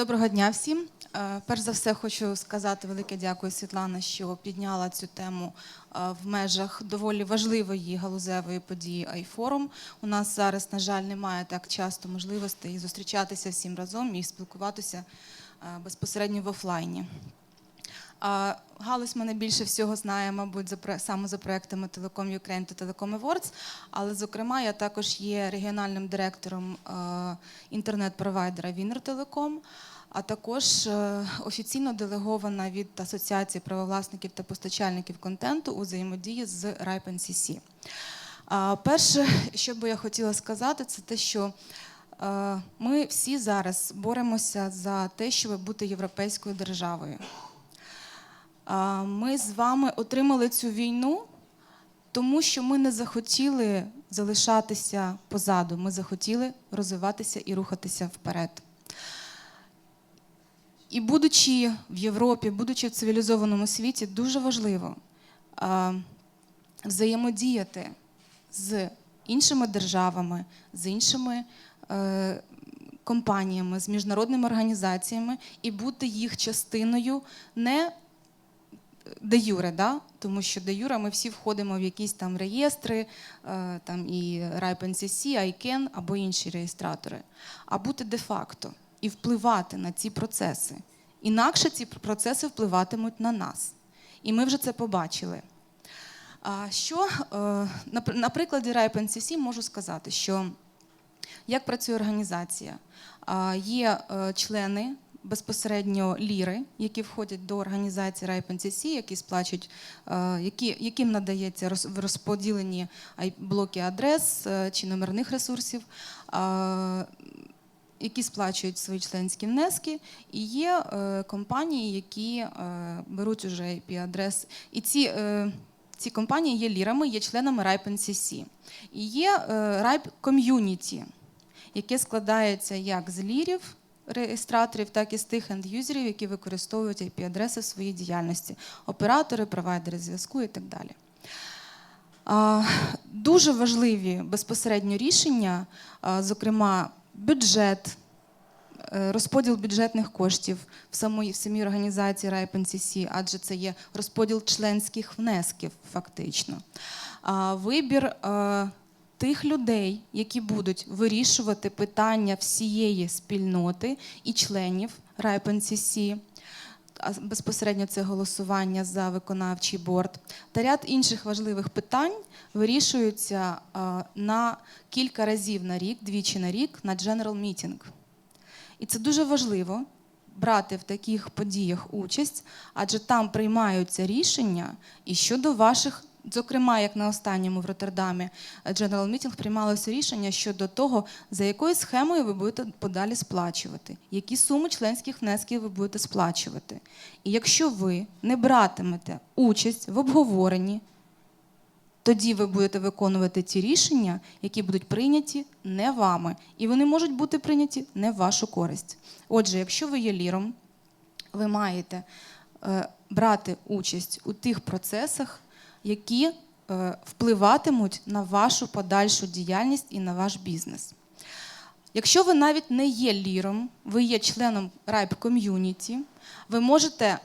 Доброго дня всім. Е, Перш за все, хочу сказати велике дякую, Світлана, що підняла цю тему е, в межах доволі важливої галузевої події айфорум. У нас зараз, на жаль, немає так часто можливостей зустрічатися всім разом і спілкуватися е, безпосередньо в офлайні. А, Галузь мене більше всього знає, мабуть, за саме за проектами Telecom Ukraine та Telecom Awards, але, зокрема, я також є регіональним директором е, інтернет-провайдера Telecom, а також е, офіційно делегована від Асоціації правовласників та постачальників контенту у взаємодії з RIPE NCC. А, Перше, що би я хотіла сказати, це те, що е, ми всі зараз боремося за те, щоб бути європейською державою. Ми з вами отримали цю війну, тому що ми не захотіли залишатися позаду. Ми захотіли розвиватися і рухатися вперед. І будучи в Європі, будучи в цивілізованому світі, дуже важливо взаємодіяти з іншими державами, з іншими е, компаніями, з міжнародними організаціями і бути їх частиною не де юре, да? тому що де юре ми всі входимо в якісь там реєстри, е, там і RIPE-NCC, ICANN або інші реєстратори, а бути де-факто і впливати на ці процеси. Інакше ці процеси впливатимуть на нас. І ми вже це побачили. Що е, на, прикладі RIPE-NCC можу сказати, що як працює організація? Є е, члени безпосередньо ліри, які входять до організації RIPE-NCC, які сплачують, е, які, яким надається розподілені блоки адрес е, чи номерних ресурсів. Які сплачують свої членські внески, і є е, компанії, які беруть уже IP-адрес. І ці, ці компанії є лірами, є членами RIPE-NCC. І є е, Community, яке складається як з лірів, реєстраторів, так і з тих ендюзерів, які використовують IP-адреси в своїй діяльності, оператори, провайдери зв'язку і так далі. Дуже важливі безпосередньо рішення, зокрема, бюджет, е, розподіл бюджетних коштів в самій, в самій організації RIPE-NCC, адже це є розподіл членських внесків, фактично. Вибір е, тих людей, які будуть вирішувати питання всієї спільноти і членів RIPE-NCC, безпосередньо це голосування за виконавчий борт та ряд інших важливих питань вирішуються на кілька разів на рік, двічі на рік на General Meeting. І це дуже важливо брати в таких подіях участь, адже там приймаються рішення і щодо ваших. Зокрема, як на останньому в Роттердамі General Meeting приймалося рішення щодо того, за якою схемою ви будете подалі сплачувати, які суми членських внесків ви будете сплачувати. І якщо ви не братимете участь в обговоренні, тоді ви будете виконувати ті рішення, які будуть прийняті не вами, і вони можуть бути прийняті не в вашу користь. Отже, якщо ви є ліром, ви маєте е, брати участь у тих процесах, які е, впливатимуть на вашу подальшу діяльність і на ваш бізнес. Якщо ви навіть не є ліром, ви є членом RIPE ком'юніті, ви можете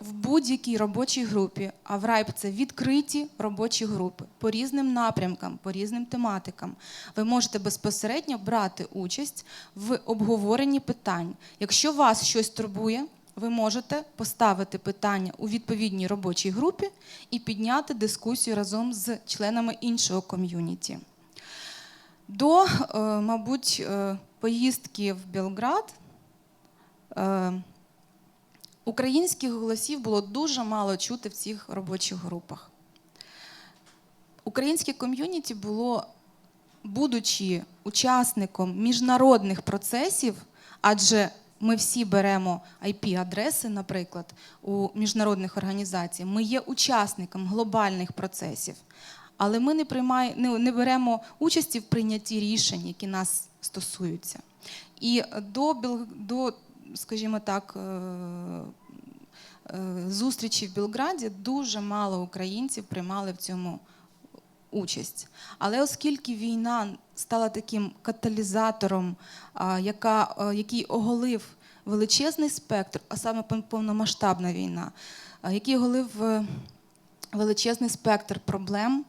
в будь-якій робочій групі, а в RIPE це відкриті робочі групи по різним напрямкам, по різним тематикам. Ви можете безпосередньо брати участь в обговоренні питань. Якщо вас щось турбує, ви можете поставити питання у відповідній робочій групі і підняти дискусію разом з членами іншого ком'юніті. До, е, мабуть, е, поїздки в Белград е, українських голосів було дуже мало чути в цих робочих групах. Українське ком'юніті було, будучи учасником міжнародних процесів, адже ми всі беремо IP-адреси, наприклад, у міжнародних організацій, ми є учасником глобальних процесів, але ми не, приймає, не, не беремо участі в прийнятті рішень, які нас стосуються. І до, до скажімо так, е, е, зустрічі в Білграді дуже мало українців приймали в цьому участь. Але оскільки війна стала таким каталізатором, яка, який оголив величезний спектр, а саме повномасштабна війна, який оголив е, величезний спектр проблем,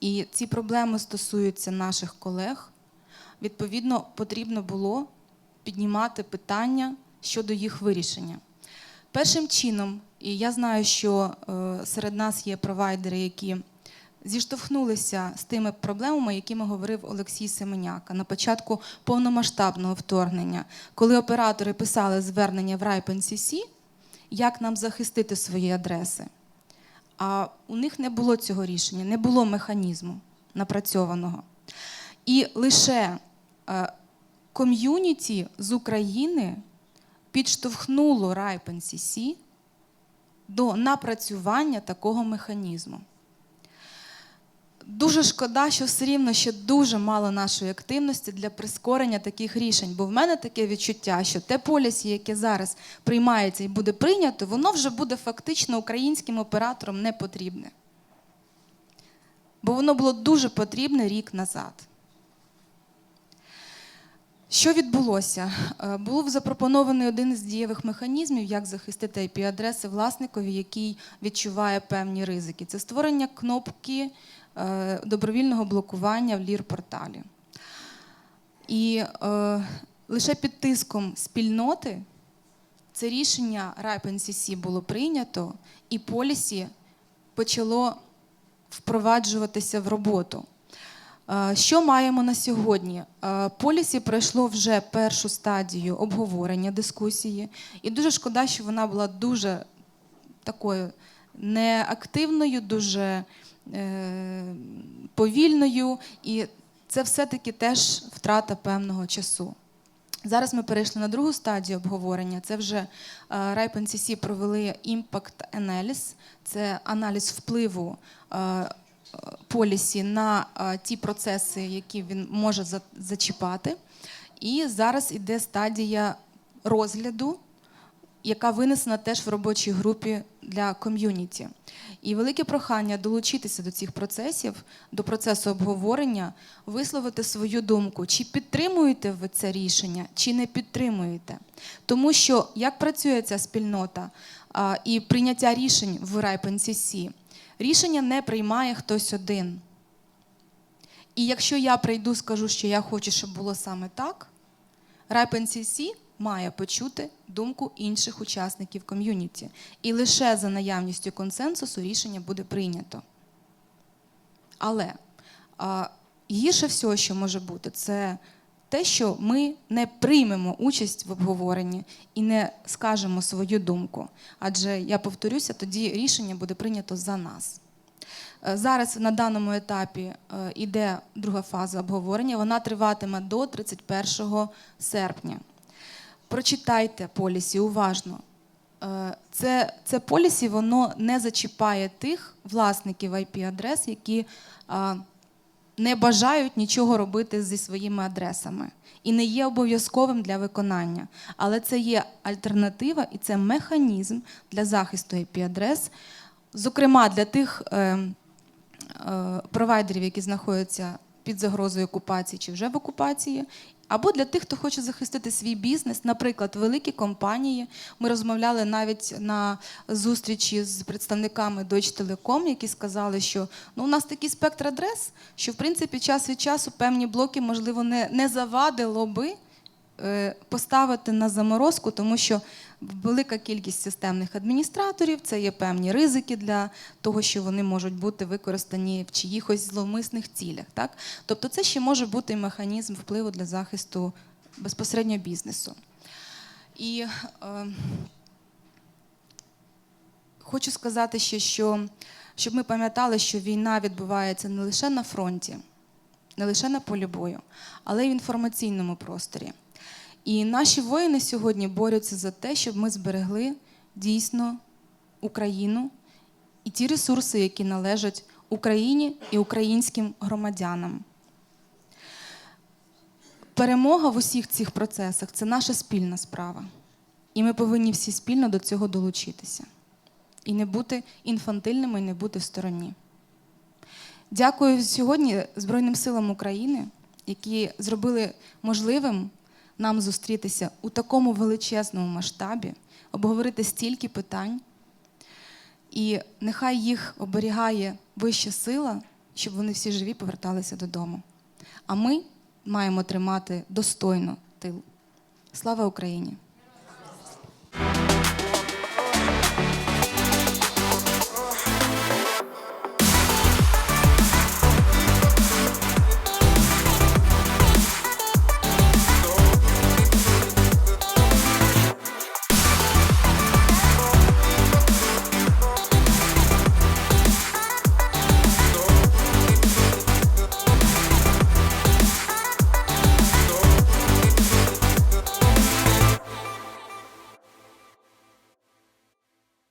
і ці проблеми стосуються наших колег, відповідно, потрібно було піднімати питання щодо їх вирішення. Першим чином, і я знаю, що е, серед нас є провайдери, які зіштовхнулися з тими проблемами, якими говорив Олексій Семеняка на початку повномасштабного вторгнення, коли оператори писали звернення в райпенсісі, як нам захистити свої адреси. А у них не було цього рішення, не було механізму напрацьованого. І лише е, ком'юніті з України підштовхнуло RIPE-NCC до напрацювання такого механізму. Дуже шкода, що все рівно ще дуже мало нашої активності для прискорення таких рішень. Бо в мене таке відчуття, що те полісі, яке зараз приймається і буде прийнято, воно вже буде фактично українським операторам не потрібне. Бо воно було дуже потрібне рік назад. Що відбулося? Е, Був запропонований один із дієвих механізмів, як захистити IP-адреси власникові, який відчуває певні ризики. Це створення кнопки добровільного блокування в лір-порталі. І е, лише під тиском спільноти це рішення RIPE-NCC було прийнято, і полісі почало впроваджуватися в роботу. Е, Що маємо на сьогодні? Е, Полісі пройшло вже першу стадію обговорення дискусії, і дуже шкода, що вона була дуже такою неактивною, дуже е, повільною, і це все-таки теж втрата певного часу. Зараз ми перейшли на другу стадію обговорення. Це вже RIPE-NCC провели Impact Analysis, це аналіз впливу е, полісі на е, ті процеси, які він може зачіпати. І зараз іде стадія розгляду, яка винесена теж в робочій групі для ком'юніті. І велике прохання долучитися до цих процесів, до процесу обговорення, висловити свою думку, чи підтримуєте ви це рішення, чи не підтримуєте. Тому що як працює ця спільнота а, і прийняття рішень в RIPE-NCC, рішення не приймає хтось один. І якщо я прийду, скажу, що я хочу, щоб було саме так, RIPE-NCC має почути думку інших учасників ком'юніті. І лише за наявністю консенсусу рішення буде прийнято. Але а, гірше всього, що може бути, це те, що ми не приймемо участь в обговоренні і не скажемо свою думку. Адже я повторюся, тоді рішення буде прийнято за нас. Е, Зараз на даному етапі йде друга фаза обговорення. Вона триватиме до 31 серпня. Прочитайте полісі уважно. Е, Це, це полісі воно не зачіпає тих власників IP-адрес, які а, не бажають нічого робити зі своїми адресами і не є обов'язковим для виконання. Але це є альтернатива і це механізм для захисту IP-адрес, зокрема для тих е, е, провайдерів, які знаходяться під загрозою окупації чи вже в окупації. Або для тих, хто хоче захистити свій бізнес, наприклад, великі компанії. Ми розмовляли навіть на зустрічі з представниками Deutsche Telekom, які сказали, що ну, у нас такий спектр адрес, що в принципі час від часу певні блоки, можливо, не, не завадило би поставити на заморозку, тому що велика кількість системних адміністраторів це є певні ризики для того, що вони можуть бути використані в чиїхось зловмисних цілях. Так? Тобто, це ще може бути механізм впливу для захисту безпосередньо бізнесу. І е, хочу сказати ще, що щоб ми пам'ятали, що війна відбувається не лише на фронті, не лише на полі бою, але й в інформаційному просторі. І наші воїни сьогодні борються за те, щоб ми зберегли дійсно Україну і ті ресурси, які належать Україні і українським громадянам. Перемога в усіх цих процесах це наша спільна справа. І ми повинні всі спільно до цього долучитися. І не бути інфантильними, і не бути в стороні. Дякую сьогодні Збройним силам України, які зробили можливим нам зустрітися у такому величезному масштабі, обговорити стільки питань. І нехай їх оберігає вища сила, щоб вони всі живі поверталися додому. А ми маємо тримати достойно тил. Слава Україні!